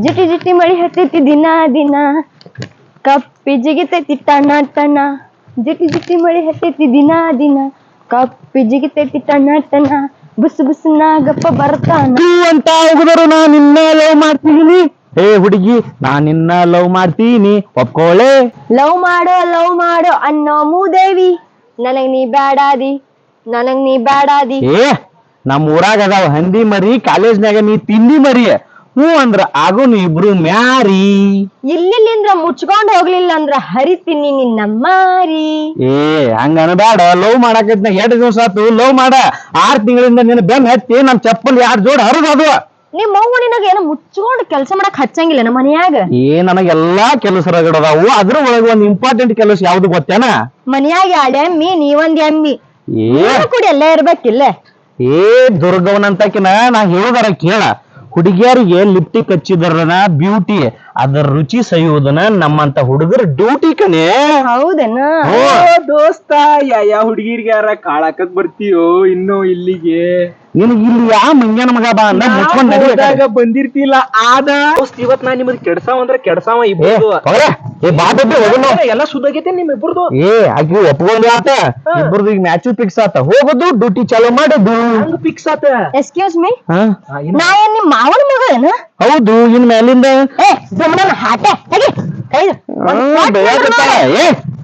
ಜಿಟಿ ಜಿಟಿ ಮಳಿ ಹತ್ತೈತಿ ದಿನ ದಿನ. ಕಪ್ಪಿ ಜಿಗಿತೈತಿ ಟಣ ಟಣ ಜಿಟಿ ಜಿಟಿ ಮಳಿ ಹತ್ತೈತಿ ದಿನ ದಿನ. ಕಪ್ಪಿ ಜಿಗಿತೈತಿ ಟಣ ಟಣ ಬುಸ್ ಬುಸ್ ನಾಗಪ್ಪ ಬರ್ತಾನ. ತೂ ಅಂತ ಹೋಗಿದ್ರು ನಾ ನಿನ್ನ ಲವ್ ಮಾಡ್ತೀನಿ. ಏ ಹುಡುಗಿ ನಾ ನಿನ್ನ ಲವ್ ಮಾಡ್ತೀನಿ. ಒಪ್ಕೊಳ್ಳೆ ಲವ್ ಮಾಡೋ ಲವ್ ಮಾಡೋ ಅನ್ನೋ ಮೂದೇವಿ. ನನಗ್ ನೀ ಬ್ಯಾಡಾದಿ. ನನಗ್ ನೀ ಬ್ಯಾಡಾದಿ. ಏ ನಮ್ಮ ಊರಾಗ ಅದಾವ ಹಂದಿ ಮರಿ ಕಾಲೇಜ್ನಾಗ ನೀ ತಿಂದಿ ಮರಿ. ಹ್ಞೂ ಅಂದ್ರ ಆಗುನು ಇಬ್ರು ಮ್ಯಾರಿ. ಇಲ್ಲಿಂದ್ರ ಮುಚ್ಕೊಂಡ್ ಹೋಗ್ಲಿಲ್ಲ ಅಂದ್ರ ಹರಿತೀನಿ ನಿನ್ನ ಮಾರಿ. ಏ ಹಂಗ ಅನ್ಬೇಡ ಲವ್ ಮಾಡಾಕೈತ್ ನಾ ಎರಡು ದಿವಸ ಆತು ಲವ್ ಮಾಡ. ಆರ್ ತಿಂಗಳಿಂದ ನಿನ್ನ ಬೆನ್ ಹತ್ತಿ ನಮ್ ಚಪ್ಪಲ್ ಯಾರ ಜೋಡ್ ಹರಿದದು ನಿಮ್ಮ ಅವ್ವ ನಿನಗ ಏನೋ ಮುಚ್ಕೊಂಡ್ ಕೆಲಸ ಮಾಡಕ್ ಹಚ್ಚಂಗಿಲ್ಲ ನಮ್ಮ ಮನ್ಯಾಗ? ಏ ನನಗೆಲ್ಲಾ ಕೆಲಸ ರಗಡದಾವು ಅದ್ರ ಒಳಗ ಒಂದ್ ಇಂಪಾರ್ಟೆಂಟ್ ಕೆಲಸ ಯಾವ್ದು ಗೊತ್ತೇನ? ಮನ್ಯಾಗ ಎರಡ್ ಎಮ್ಮಿ ನೀವೊಂದ್ ಎಮ್ಮಿ. ಏ. ನೀನು ಕೂಡ ಎಲ್ಲ ಇರ್ಬೇಕಿಲ್ಲ. ಏ ದುರ್ಗವನಂತಕಿನ ನಾ ಹೇಳುದಾರ ಕೇಳ. ಹುಡುಗಿಯರಿಗೆ ಲಿಪ್ಟಿಕ್ ಹಚ್ಚಿದ್ರನ ಬ್ಯೂಟಿ ಅದರ ರುಚಿ ಸಯೋದನ ನಮ್ಮಂತ ಹುಡುಗರ ಡ್ಯೂಟಿ ಕಣೆ. ಹೌದೇನ? ಓ, ದೋಸ್ತ ಯಾ ಹುಡುಗಿರ್ಗೆ ಯಾರ ಕಾಳಾಕಕ್ ಬರ್ತೀಯೋ ಇನ್ನು ಇಲ್ಲಿಗೆ? ಇಲ್ಲಿ ಯಾ ಮಂಗ್ಯಾನ ಮಗ ಬಾ ಅಂದ ಮುಚ್ಕೊಂಡ್ ಬಂದಿರ್ತಿಲ್ಲ ಆದ ಇವತ್ ನಾ ನಿಮ್ದು ಕೆಡ್ಸಾವ ಅಂದ್ರ ಕೆಡ್ಸಾವ ಏ ಇಬ್ಬರು ಏ ಬಾ ಬಿಟ್ಟು. ಎಲ್ಲ ಸುದ್ದಾಗೈತೆ ನಿಮ್ ಇಬ್ಬರದು ಏ ಆಕಿ ಒಪ್ಕೊಂಡ್ ಆತ? ಇಬ್ಬರದು ಈಗ ಮ್ಯಾಚು ಫಿಕ್ಸ್ ಆತ. ಹೋಗುದು ಡ್ಯೂಟಿ ಚಾಲೂ ಮಾಡೋದು. ಹಂಗ ಫಿಕ್ಸ್ ಆತ. ಎಕ್ಸ್ಕ್ಯೂಸ್ ಮೀ ಹಾ? ನಾ ಏನ್ ನಿಮ್ ಮಾವನ ಮಗ ಏನ ಹೌದು ಇನ್ ಮ್ಯಾಲಿಂದ ಏ ಸುಮ್ಮನೆ ಹಾಟೆ ತೆಗಿ. ಏ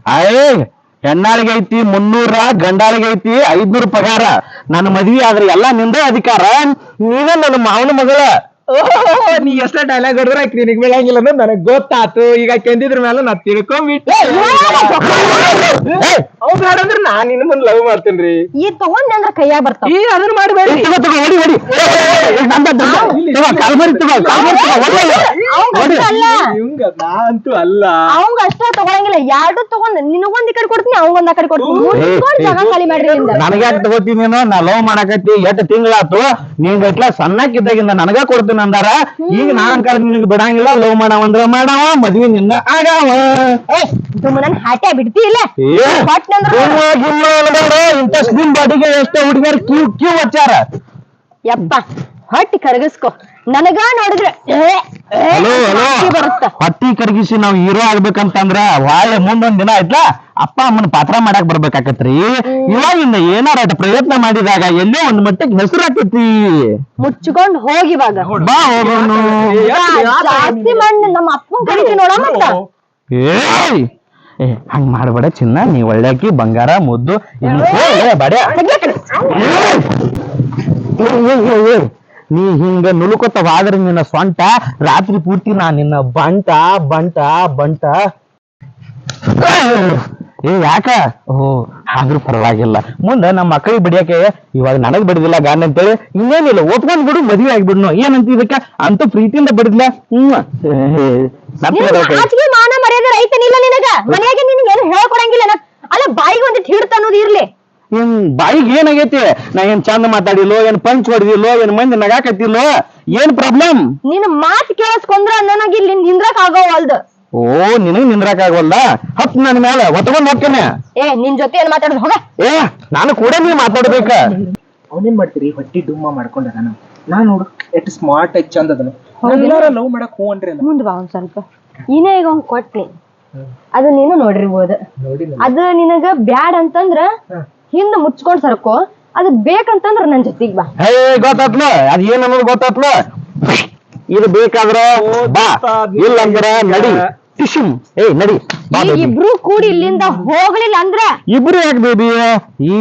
ಅಯ್ಯ ಹೆಣ್ಣಾಳಿಗೆ ಐತಿ ಮುನ್ನೂರ ಗಂಡಾಳಿಗೆ ಐತಿ ಐದ್ನೂರ ಪಗಾರ. ನನ್ನ ಮದ್ವಿ ಆದ್ರೆ ಎಲ್ಲಾ ನಿಂದೇ ಅಧಿಕಾರ. ನೀನ ನನ್ನ ಮಾವನ ಮಗಳ. ನೀ ಎಷ್ಟ ಡೈಲಾಗ್ ಹೊಡೆದ್ರೆ ಆಕಿ ನಿನಗೆ ಬೆಳಂಗಿಲ್ಲ ಅನ್ನೋದು ನನಗ್ ಗೊತ್ತಾತು. ಈಗ ಕೆಂದಿದ್ರ ಮೇಲೆ ನಾ ತಿಳ್ಕೊಂಬಿಟ್ಟೆ. ಏ, ಅವ್ ಬೇಡ ಅಂದ್ರೆ ನಾ ನಿನ್ನ ಮುಂದ್ ಲವ್ ಮಾಡ್ತೇನ್ರಿ. ಈ ತಗೊಂಡ್ ಅಂದ್ರ ಕೈಯಾಗ ಬರ್ತಾವ. ಈ ಅದನ್ನ ಮಾಡಬೇಡಿ ತಗೋ, ತಗೋ, ಹೊಡಿ, ಹೊಡಿ. ಕಾಲ್ಮರಿ ತಗೋ, ಕಾಲ್ಮರಿ ತಗೋ. ಅಲ್ಲ. ನಾ ಅಂತೂ ಅಲ್ಲ. ಅವಂಗ ಅಷ್ಟ ತಗೊಳಂಗಿಲ್ಲ ಎರಡು ತಗೊಂಡ್ ನಿನಗೊಂದ್ ಈ ಕಡೆ ಕೊಡ್ತೀನಿ ಅವಂಗೊಂದ್ ಆ ಕಡೆ ಕೊಡ್ತೀನಿ. ನನಗ ಮುಚ್ಕೊಂಡ್ ಏ, ಜಾಗ ಖಾಲಿ ಮಾಡ್ರಿ ಇಂದ ನನಗ್ಯಾಕೆ ತಗೋತೀನಿ ನೀನು? ನಾ ಲವ್ ಮಾಡಕತ್ತಿ ಎಷ್ಟ್ ತಿಂಗಳಾತು? ನೀನ್ ಗಟ್ಲ ಸಣ್ಣಕ್ಕಿದ್ದಾಗಿಂದ ನನಗ ಕೊಡ್ತೀನಿ ಅಂದಾರ. ಈಗ ನಾನ್ ಕಡೆ ನಿನಗೆ ಬಿಡಂಗಿಲ್ಲ ಲವ್ ಮಾಡವಂದ್ರ ಮಾಡವ ಮದ್ವಿ ನಿನ್ನ ಆಗವ. ಸುಮ್ಮನೆ ಹಾಟೆ ಬಿಡ್ತಿ ಇಲ್ಲ ಏ, ಕೊಟ್ನೆ ಅಂದ್ರ ಸುಮ್ಮ ಗಿಮ್ಮ ಅನ್ಬೇಡ, ಇಂಥ ಸ್ಲಿಮ್ ಬಾಡಿಗೆ ಎಷ್ಟೋ ಹುಡುಗಿಯರು ಕ್ಯೂ ಕ್ಯೂ ಹಚ್ಚಾರ ಯಪ್ಪ ಹೊಟ್ಟಿ ಕರಗಿಸ್ಕೊ. ನನಗ ನೋಡಿದ್ರೆ ಏ, ಹೊಟ್ಟಿ ಕರಗಿಸಿ ನಾವ್ ಹೀರೋ ಆಗ್ಬೇಕಂತಂದ್ರ ಒಳ್ಳೆ ಮುಂದೊಂದ್ ದಿನ ಆಯ್ತಾ ಅಪ್ಪ ಅಮ್ಮನ ಪಾತ್ರ ಮಾಡಕ್ ಬರ್ಬೇಕಾಕತ್ರಿ. ಇವಾಗಿಂದ ಏನಾರ ಪ್ರಯತ್ನ ಮಾಡಿದಾಗ ಎಲ್ಲೋ ಒಂದ್ ಮಟ್ಟಕ್ಕೆ ಹೆಸರು ಹಾಕೈತಿ. ಮುಚ್ಕೊಂಡ್ ಹೋಗಿ ಇವಾಗ. ಬಾ ಹೋಗೋಣ ಜಾಸ್ತಿ ನಮ್ಮ ಅಪ್ಪನ ಕರಿತಿ ನೋಡ ಮತ್ತ. ಏಯ್ ಏ ಹಂಗ್ ಮಾಡ್ಬೇಡ ಚಿನ್ನ ನೀ ಒಳ್ಳೆಕಿ ಬಂಗಾರ ಮುದ್ದು ಇನ್ನು ನೀ ಹಿಂಗ ನುಲುಕೊತ ಆದ್ರ ನಿನ್ನ ಸ್ವಂಟ ರಾತ್ರಿ ಪೂರ್ತಿ ನಾ ನಿನ್ನ ಬಂಟ ಬಂಟ ಬಂಟ. ಏ ಯಾಕ? ಓ ಆದ್ರೂ ಪರವಾಗಿಲ್ಲ. ಮುಂದೆ ನಮ್ಮ ಮಕ್ಕಳಿಗೆ ಬಿಡಿಯಕ್ಕೆ ಇವಾಗ ನನಗ್ ಬಿಡುದಿಲ್ಲ ಗಾಂಡ್ ಅಂತೇಳಿ ಇನ್ನೇನಿಲ್ಲ ಓದ್ಕೊಂಡ್ ಬಿಡು ಮದ್ವೆ ಆಗ್ಬಿಡ್ನು ಏನಂತ ಇದಕ್ಕ? ಅಂತ ಪ್ರೀತಿಯಿಂದ ಬಿಡಿದ್ಲ ಹ್ಮ್. ನಿನಗ ಮಾನ ಮರ್ಯಾದೆ ರೈತನಿಲ್ಲ ನಿನಗ? ಮನ್ಯಾಗ ನಿನಗೆ ಏನು ಹೇಳ್ಕೊಡಂಗಿಲ್ಲ ಅಲ್ಲ ಬಾಯಿಗೆ ಒಂದಿಟ್ಟು ಹಿಡ್ತ ಅನ್ನೋದು ಇರ್ಲಿ. ಏನ್ ಬಾಯಿಗೆ ಏನಾಗೈತಿ? ನಾ ಏನ್ ಚಂದ ಮಾತಾಡಿಲ್ಲೋ ಏನ್ ಪಂಚ್ ಹೊಡೆದಿಲ್ಲೋ ಏನ್ ಮಂದಿ ನಗಾಕತ್ತಿಲ್ಲೋ ಏನ್ ಪ್ರಾಬ್ಲಮ್ ನಿನ್ನ ಮಾತು ಕೇಳಿಸ್ಕೊಂಡ್ರ ನನಗ ಇಲ್ಲಿ ನಿಂದ್ರಕ್ ಆಗೋವಲ್ದು ಓ ನಿನಗ್ ನಿಂದ್ರಕ್ ಆಗೋಲ್ಲ ಹತ್ ನನ್ ಮೇಲೆ ಹೊತ್ಕೊಂಡ್ ಹೋಗ್ತೇನೆ. ಏ ನಿನ್ ಜೊತೆ ಏನ್ ಮಾತಾಡೋದು? ಹೋಗ. ಏ ನಾನು ಕೂಡ ನೀ ಮಾತಾಡ್ಬೇಕ. ಅವನೇನ್ ಮಾಡ್ತೀರಿ? ಹೊಟ್ಟಿ ಡುಮ್ಮ ಮಾಡ್ಕೊಂಡದಾನ ನಾ ನೋಡು ಎಷ್ಟು ಸ್ಮಾರ್ಟ್ ಆಗಿ ಚಂದ ಅದನು. ಎಲ್ಲಾರ ಲವ್ ಮಾಡಕ್ ಹೂ ಅಲ್ಲ ಮುಂದ್ ಬಾ ಒಂದ್ ಸ್ವಲ್ಪ. ಇನ್ನ ಈಗ ಅವ್ನ್ ಕೊಟ್ನಿ. ಅದು ನೀನು ನೋಡಿರ್ಬೋದು. ನೋಡಿ ಅದು ನಿನಗ ಬ್ಯಾಡ್ ಅಂತಂದ್ರ ಹಿಂದ ಮುಚ್ಕೊಂಡ್ ಸರಕು ಅದು ಬೇಕಂತಂದ್ರ ನನ್ ಜೊತೆಗ್ ಬಾ. ಹೇ ಗೊತ್ತಾತ್ಲ? ಅದ್ ಏನ್ ಅನ್ನೋದು ಗೊತ್ತಾತ್ಲ? ಇದು ಬೇಕಾದ್ರ ಬಾ. ಇಲ್ಲಂದ್ರ ನಡಿ. ಟಿಶುಮ್ ಏ ನಡಿ. ಬಾ baby. ಇಬ್ರು ಕೂಡಿ ಇಲ್ಲಿಂದ ಹೋಗ್ಲಿಲ್ಲ ಅಂದ್ರ? ಇಬ್ರು ಯಾಕೆ ಬೇಬಿ? ಈ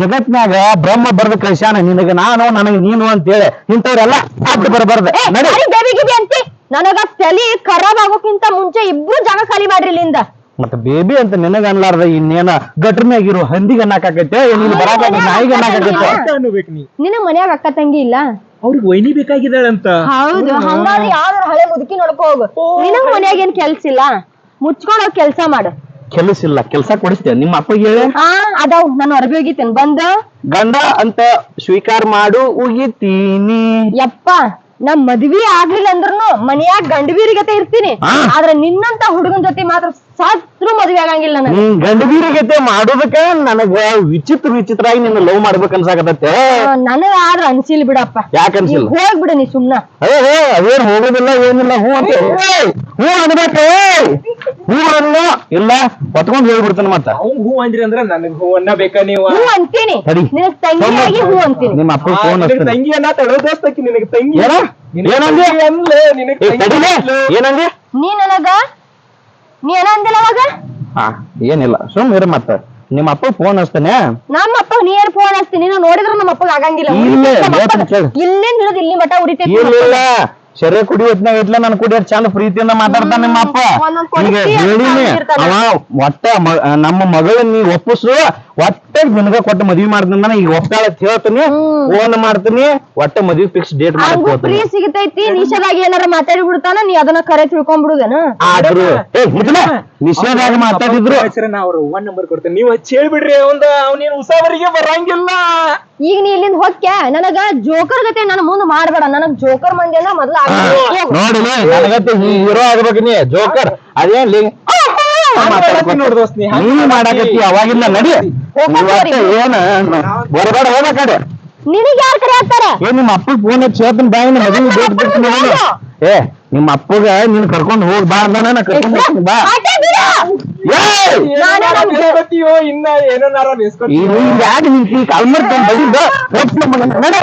ಜಗತ್ನಾಗ ಬ್ರಹ್ಮ ಬರ್ದ ಕಳ್ಸ್ಯಾನ ನಿನಗ? ನಾನು ನನಗ ನೀನು ಅಂತೇಳಿ ಇಂಥವ್ರೆಲ್ಲ ಅಡ್ಡ ಬರಬಾರ್ದು. ಏ, ನಡಿ. ಬೇಬಿ ಗಿಬಿ ಅಂತಿ ನನಗ ತಲಿ ಖರಾಬ್ ಆಗೋಕ್ಕಿಂತ ಮುಂಚೆ ಇಬ್ರು ಜನ ಖಾಲಿ ಮಾಡ್ರಿ ಇಲ್ಲಿಂದ. ಮತ್ತ ಬೇಬಿ ಅಂತ ನಿನಗ ಅನ್ಲಾರ್ದ ಇನ್ನೇನ ಗಟ್ರನ್ಯಾಗಿರೋ ಹಂದಿಗೆ ಅನ್ನಕಾಕೈತೆ ನೀನು ಬರಾಕ ನಾಯಿಗೆ ಅನ್ನಕಾಕೈತೆ ಅನ್ಬೇಕು ನೀ. ನಿನಗ್ ಮನ್ಯಾಗ ಅಕ್ಕ ತಂಗಿ ಇಲ್ಲ? ಅವ್ರಿಗೆ ವೈನಿ ಬೇಕಾಗಿದ್ದಾಳಂತ. ಹೌದು ಹಂಗಾದ್ರೆ ಯಾವ್ದಾರ ಹಳೆ ಮುದುಕಿ ನೋಡ್ಕೋ ಹೋಗು. ನಿನಗ ಮನ್ಯಾಗ ಏನ್ ಕೆಲ್ಸ ಇಲ್ಲ? ಮುಚ್ಕೊಂಡ್ ಹೋಗ್ ಕೆಲ್ಸ ಮಾಡು. ಕೆಲಸ ಇಲ್ಲ ಕೆಲಸ ಕೊಡಿಸ್ತೇನೆ ನಿಮ್ಮ ಅಪ್ಪಗೆ ಹೇಳಿ. ಹಾ ಅದಾವ್ ನಾನು ಅರ್ಬಿ ಹೋಗಿತ್ತೇನೆ ಬಂದ? ಗಂಡ ಅಂತ ಸ್ವೀಕಾರ ಮಾಡು ಉಗಿತೀನಿ. ಯಪ್ಪ ನಮ್ ಮದ್ವಿ ಆಗ್ಲಿಲ್ಲ ಅಂದ್ರೂ ಮನ್ಯಾಗ ಗಂಡವೀರಿಗತೆ ಇರ್ತೀನಿ. ಆದ್ರೆ ನಿನ್ನಂತ ಹುಡುಗನ್ ಜೊತೆ ಮಾತ್ರ ಸತ್ರು ಮದ್ವೆ ಆಗಂಗಿಲ್ಲ ನನಗೆ. ನೀನ್ ಗಂಡಗೀರಿಗತೆ ಮಾಡೋದಕ್ಕ ನನಗ ವಿಚಿತ್ರ ವಿಚಿತ್ರ ಆಗಿ ನಿನ್ನ ಲವ್ ಮಾಡ್ಬೇಕು ಅನ್ಸಾಕತ್ತೈತೆ. ನನಗ ಆದ್ರ ಅನ್ಸಿಲ್ ಬಿಡಪ್ಪ. ಯಾಕೆ ಅನ್ಸಿಲ್ಲ ಹೋಗ್ಬಿಡ ನೀ ಸುಮ್ನ. ಅದೇ ಹೇ ಅದೇನ್ ಹೋಗೋದಿಲ್ಲ ಏನಿಲ್ಲ ಹೂ ಅಂತ ಹೂ ಅನ್ಬೇಕು. ಹೂ ಅನ್ನ ಇಲ್ಲ ಹೊತ್ಕೊಂಡ್ ಹೇಳ್ಬಿಡ್ತಾನ ಮತ್ತ. ಅವ್ನ್ ಹೂ ಅಂದ್ರಿ ಅಂದ್ರ ನನಗ್ ಹೂ ಅನ್ನ ಬೇಕಾ ನೀವು? ಹೂ ಅಂತೀನಿ. ಸರಿ. ನಿನಗ್ ತಂಗಿಯಾಗಿ ಹೂ ಅಂತೀನಿ. ನಿಮ್ಮ ಅಪ್ಪ ಫೋನ್ ನಿನಗ್ ಹಚ್ತಾನೆ ತಂಗಿ ಅನ್ನ ತಡೋ ದೋಸ್ತಕ್ಕಿ ನಿನಗ್ ತಂಗಿ ಏನ? ನಿನಗ್ ಏನಂದೆ? ತಂಗಿ ಅನ್ಲೆ, ನಿನಗ್ ಏ, ತಂಗಿ ತಡಿಲೆ. ಅನ್ಲು. ಏನಂದೆ ನೀ ನನಗ ನೀ ಏನ ಅಂದಿಲ್ಲ ಅವಾಗ? ಹಾ ಏನಿಲ್ಲ. ಸುಮ್ ಇರ ಮತ್ತ. ನಿಮ್ಮ ಅಪ್ಪ ಫೋನ್ ಹಚ್ತಾನೆ? ನಮ್ಮ ಅಪ್ಪ ನೀ ಏನ್ ಫೋನ್ ಹಚ್ತೀನಿ ನೀನು ನೋಡಿದ್ರ ನಮ್ಮ ಅಪ್ಪಗ ಆಗಂಗಿಲ್ಲ ಇಲ್ಲ, ಉರಿತೈತ್ ನಮ್ಮ ಹೇಳ್ತೀನಿ ಅಪ್ಪಗ. ಕೇಳು. ಇಲ್ಲಿಂದ ಹಿಡಿದು ಇಲ್ಲಿ ಮಟ್ಟ ಉರಿತೈತಿ ಇಲ್ಲ ಸರಿ ಕುಡಿ ಹೊತ್ನಾಗ ಇಟ್ಲ ನನ್ ಕುಡಿ ಚಂದ ಪ್ರೀತಿಯಿಂದ ಮಾತಾಡ್ತಾನ ನಿಮ್ಮ ಅಪ್ಪ. ಈಗ ಹೇಳಿನಿ. ಅವ ಒಟ್ಟ ಮ- ನಮ್ಮ ಮಗಳನ್ನ ನೀ ಒಪ್ಪಿಸು ಒಟ್ಟ ನಿನಗ ಕೊಟ್ಟ ಮದ್ವಿ ಮಾಡ್ತಾನ. ಈಗ ಒಪ್ಪಾಳ ಅಂತ ಹೇಳ್ತೀನಿ. ಓನ್ ಫೋನ್ ಮಾಡ್ತೀನಿ. ಒಟ್ಟ ಮದ್ವಿ ಫಿಕ್ಸ್ ಡೇಟ್ ಮಾಡ್ತೀನಿ ಹಂಗೂ ಸಿಗತೈತಿ. ನಿಷೇಧಾಗಿ ಏನಾರ ಮಾತಾಡಿ ಬಿಡ್ತಾನ ನೀ ಅದನ್ನ ಕರೆ ತಿಳ್ಕೊಂಡ್ಬಿಡುದೇನ ಆದ್ರೂ. ಏ ಮುದ್ಲ ನಿಷೇಧಾಗಿ ಮಾತಾಡಿದ್ರು. ನಾ ಅವ್ರ ಒನ್ ನಂಬರ್ ಕೊಡ್ತೇನೆ ನೀವು ಹಚ್ಚಿ ಹೇಳ್ಬಿಡ್ರಿ ಅವಂದ ಅವನೇನು ಉಸಾವರಿಗೆ ಬರಂಗಿಲ್ಲ. ಈಗ ನೀ ಇಲ್ಲಿಂದ ಹೊಕ್ಕ್ಯ ನನಗ ಜೋಕರ್ ಗತೆ ನನ್ ಮುಂದ್ ಮಾಡ್ಬೇಡ. ನನಗ್ ಜೋಕರ್ ಮಂದಿ ಅಂದ್ರ ಮೊದ್ಲ ನೋಡಿ ನನಗತ್ತೆ ಹೀರೋ ಆಗ್ಬೇಕು ನೀ ಜೋಕರ್. ಅದೇನ್ ಮಾಡಕತ್ತಿ ನೋಡ್. ಮಾಡಾಕತ್ತಿ ಏನ? ಕಡೆ. ನಿನಗ್ ಯಾರ್ ಕರೆ ಹಾಕ್ತಾರ? ಏ ನಿಮ್ಮ ಅಪ್ಪಗ್ ಫೋನ್ ಹಚ್ಚಿ ಹೇಳ್ತೀನಿ ಬಾ ಇನ್ನು ಮದುವೆ ಡೇಟ್ ಬಿಡ್ತೀನಿ ಏ ನಿಮ್ಮ ಅಪ್ಪಗ ನೀನ್ ಕರ್ಕೊಂಡ್ ಹೋಗ್ ಬಾ ಕರ್ಕೊಂಡ್ ಬಾ. ಬೇಸ್ಕೊತೀಯೋ ಇನ್ನ ಯಾಕೆ ನಿಂತಿ ನಡೆ.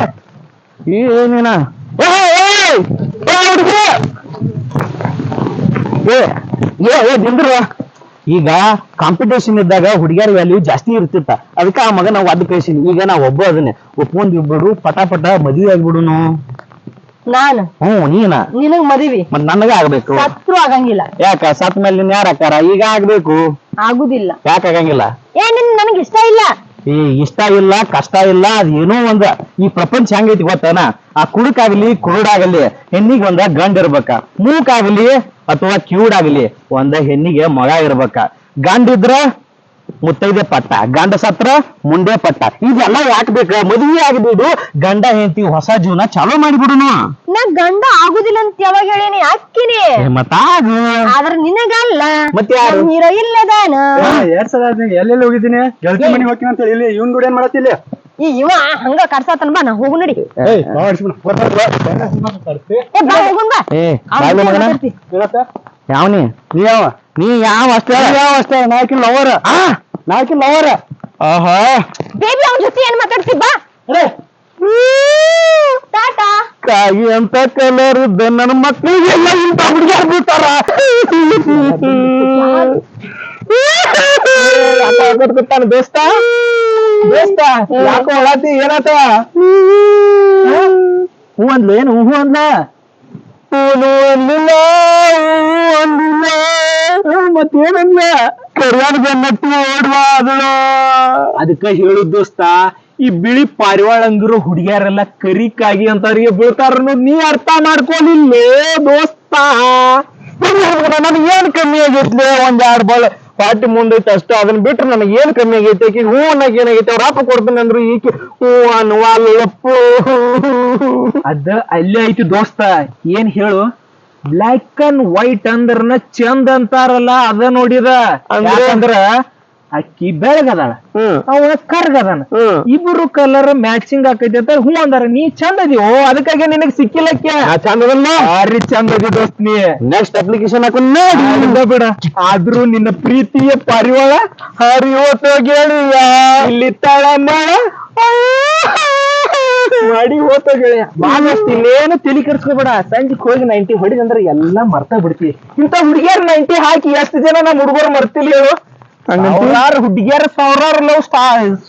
ಏನೇನ! ಏ ಹುಡ್ಗಿ! ಏ ಏ ಏ ನಿಂದ್ರು ಈಗ ಕಾಂಪಿಟೇಷನ್ ಇದ್ದಾಗ ಹುಡುಗಿಯರ ವ್ಯಾಲ್ಯೂ ಜಾಸ್ತಿ ಇರ್ತಿತ್ತ ಅದಕ್ಕೆ ಆ ಮಗ ನಾವು ಅದ್ ಕಳಿಸಿನಿ. ಈಗ ನಾವು ಒಬ್ಬ ಅದನ್ನೇ. ಒಪ್ಕೊಂಡ್ ಇಬ್ಬಿಡು ಪಟ ಪಟ ಮದ್ವೆ ಆಗ್ಬಿಡುನು. ನಾನು. ಹ್ಮ್ ನೀನ? ನಿನಗ್ ಮದಿವಿ. ಮತ್ ನನಗ ಆಗ್ಬೇಕು. ಸತ್ರು ಆಗಂಗಿಲ್ಲ. ಯಾಕ? ಸತ್ ಮೇಲೆ ನಿನ್ ಯಾರ ಅಕ್ಕಾರ ಈಗ ಆಗ್ಬೇಕು. ಆಗುದಿಲ್ಲ. ಯಾಕ ಆಗಂಗಿಲ್ಲ? ಏ ನಿನ್ ನನಗ್ ಇಷ್ಟ ಇಲ್ಲ. ಈ ಇಷ್ಟ ಇಲ್ಲ ಕಷ್ಟ ಇಲ್ಲ ಅದ್ ಏನೋ ಒಂದ ಈ ಪ್ರಪಂಚ ಹೆಂಗೈತಿ ಗೊತ್ತನ? ಆ ಕುಡುಕಾಗ್ಲಿ ಕುರುಡಾಗಲಿ ಹೆಣ್ಣಿಗೆ ಒಂದ ಗಂಡ ಇರ್ಬೇಕ. ಮೂಕಾಗ್ಲಿ ಅಥವಾ ಕ್ಯೂಡ್ ಆಗ್ಲಿ ಒಂದ ಹೆಣ್ಣಿಗೆ ಮಗ ಇರ್ಬೇಕ. ಗಂಡ ಇದ್ರ ಮುತ್ತೈದೆ ಪಟ್ಟ ಗಂಡ ಸತ್ರ ಮುಂದೆ ಪಟ್ಟ. ಇದೆಲ್ಲ ಯಾಕೆ ಬೇಕ? ಮದುವೆ ಆಗ್ಬಿಡು ಗಂಡ ಹೆಂಡತಿ ಹೊಸ ಜೀವನ ಚಾಲೂ ಮಾಡಿಬಿಡುನು. ನಾ ಗಂಡ ಆಗುದಿಲ್ಲ ಅಂತ ಯಾವಾಗ ಹೇಳಿನಿ? ಅಕ್ಕಿನಿ. ಮತ್ತಾಗ ಆದ್ರ ನಿನಗಲ್ಲ. ಮತ್ತೆ ಯಾರು? ನೀರ ಹೀರೋ ಇಲ್ಲದಾನ. ಎರಡ್ ಸಲ ಎಲ್ಲೆಲ್ಲಿ ಹೋಗಿದ್ದೀನಿ? ಗೆಳತಿ ಮನೆ ಹೋಗ್ತೀನಿ ಅಂತ ಹೇಳಿ ಇಲ್ಲಿ ಇವನ್ ಕೂಡ ಏನ್ ಮಾಡತ್ತಿಲ್ಲ ಈ ಇವ ಹಂಗ ಕರ್ಸಾತನ ಬಾ ನಾ ಹೋಗು ನಡಿ. ಏ ಬಾ ಹೋಗುನ್ ಬಾ. ಏ ಅವ್ನ್ ಬಾಯ್ಲೆ ಮಗನ? ಮಾತಾಡ್ತಿ. ಯಾವ ನೀ ನೀ ಯಾವ? ನೀ ಯಾವ ಅಷ್ಟೇ? ಯಾವ ಅಷ್ಟೇ? ನಾಯಕಿನ ಲವರ್ ಆ! ನಾಲ್ಕಿನ ಲವರ್ ಆಹಾ. ಬೇಬಿ ಅವನ ಜೊತೆ ಏನ್ ಮಾತಾಡ್ತಿ? ಬಾ. ಟಾಟಾ. ಕಾಗಿ ಅಂತ ಕಲರ್ ಇದ್ದ ನನ್ನ ಮಕ್ಕಳಿಗೆಲ್ಲ ಇಂತ ಹುಡುಗಿಯರ್ ಬಿಡ್ತಾರ ಬಿಡ್ತಾನ ದೋಸ್ತ. ದೋಸ್ತ ಯಾಕೋ ಹೊಳತಿ ಏನಾತ? ಹೂ? ಅಂದ್ಲ ಏನು ಹೂ ಅಂದ್ಲ? ಹೂನು ಅಂದಿಲ್ಲ ಹೂ ಅಂದಿಲ್ಲ ಮತ್ತೇನಂದ ಕರಿಯಾದ ಬೆನ್ನಟ್ಟಿ ಓಡುವ ಅದಳು. ಅದಕ್ಕ ಹೇಳು ದೋಸ್ತ ಈ ಬಿಳಿ ಪಾರಿವಾಳ ಅಂದ್ರು ಹುಡುಗಿಯರೆಲ್ಲ ಕರಿಕಾಗಿ ಅಂತವ್ರಿಗೆ ಬೀಳ್ತಾರ ಅನ್ನೋದ್ ನೀ ಅರ್ಥ ಮಾಡ್ಕೊಲಿಲ್ಲ ದೋಸ್ತ? ನನಗೆ ಏನ್ ಕಮ್ಮಿ ಆಗೈತ್ಲೆ? ಒಂದ್ ಎರಡ್ ಬಾಳ ಪಾರ್ಟಿ ಮುಂದೈತೆ ಅಷ್ಟ. ಅದನ್ನ ಬಿಟ್ರೆ ನನಗೆ ಏನ್ ಕಮ್ಮಿ ಆಗೈತೆ? ಆಕಿ ಹೂ ಅನ್ನಕ್ ಏನಾಗೈತೆ? ಅವ್ರ ಅಪ್ಪ ಕೊಡ್ತೀನಿ ಅಂದ್ರು ಈಕಿ ಹೂ ಅನ್ನುವಲ್ಲಪ್ಪು ಅದ ಅಲ್ಲೇ ಐತಿ ದೋಸ್ತ. ಏನ್ ಹೇಳು? ಬ್ಲ್ಯಾಕ್ ಅಂಡ್ ವೈಟ್ ಅಂದ್ರನ ಚಂದ ಅಂತಾರಲ್ಲ ಅದ ನೋಡಿದ ಅಂದ್ರೆ? ಅಕ್ಕಿ ಬೆಳಗದಾಳ. ಅವ ಕರ್ಗದಾನ. ಇಬ್ರು ಕಲರ್ ಮ್ಯಾಚಿಂಗ್ ಆಕೈತಿ ಅಂತ ಹ್ಞೂ ಅಂದಾರ. ನೀ ಚಂದ ಓ ಅದಕ್ಕಾಗಿ ನಿನಗ್ ಸಿಕ್ಕಿಲ್ಲಕ್ಕೆ ಭಾರಿ ಚಂದ ಅದಿ ದೋಸ್ತ್ ನೀ. ನೆಕ್ಸ್ಟ್ ಅಪ್ಲಿಕೇಶನ್ ಹಾಕೊಂಡ್ ನೋಡಿ. ಬಿಡ. ಆದ್ರೂ ನಿನ್ನ ಪ್ರೀತಿಯ ಪರಿವಾಳ ಹರಿಯೋತ ಗೆಳೆಯ ಇಲ್ಲಿ ತಳ ಮಾಡ ಮಾಡಿ ಹೋತ ಗೆಳೆಯ ಬಾಳಷ್ಟು ಇಲ್ಲೇನು ತಲಿ ಕೆಡ್ಸ್ಕೊಬೇಡ. ಸಂಜೆ ಹೋಗಿ ನೈಂಟಿ ಹೊಡಿದಂದ್ರೆ ಎಲ್ಲಾ ಮರ್ತಾ ಬಿಡ್ತಿ. ಇಂತ ಹುಡುಗಿಯರ್ ನೈಂಟಿ ಹಾಕಿ ಎಷ್ಟು ಜನ ನಮ್ಮ ಹುಡುಗರು ಮರ್ತಿಲ್ಲ ಹೇಳು? ಸಾವಿರಾರು ಹುಡುಗಿಯರ ಸಾವಿರಾರು ನಾವು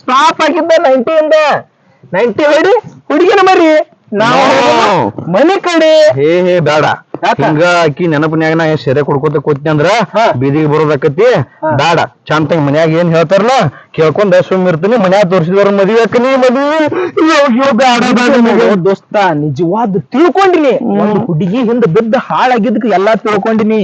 ಸ್ಟಾಪ್ ಆಗಿದ್ದ ನೈಂಟಿ ಇಂದ. ನೈಂಟಿ ಹೊಡಿ ಹುಡುಗಿನ ಮರಿ? ನಾವು ಮನೆ ಕಡೆ? ಹೇ ಹೇ ಬೇಡ. ಹಿಂಗ ಆಕಿ ನೆನಪನ್ಯಾಗ ನಾ ಸೆರೆ ಕೊಡ್ಕೋತ ಕೂತ್ನಿ ಅಂದ್ರ ಬೀದಿಗೆ ಬರೋದಾಕತಿ ಬ್ಯಾಡ. ಚಂದ ಮನ್ಯಾಗ ಏನ್ ಹೇಳ್ತಾರಲ್ಲ ಕೇಳ್ಕೊಂಡ ಸುಮ್ ಇರ್ತೀನಿ ಮನ್ಯಾಗ ತೋರಿಸಿದವ್ರ ಮದ್ವಿ ಅಕ್ಕನಿ ಮದ್ವಿ. ದೋಸ್ತ ನಿಜವಾದ ತಿಳ್ಕೊಂಡಿನಿ. ಒಂದು ಹುಡುಗಿ ಹಿಂದ ಬಿದ್ದ ಹಾಳಾಗಿದ್ದಕ್ಕೆ ಎಲ್ಲಾ ತಿಳ್ಕೊಂಡಿನಿ.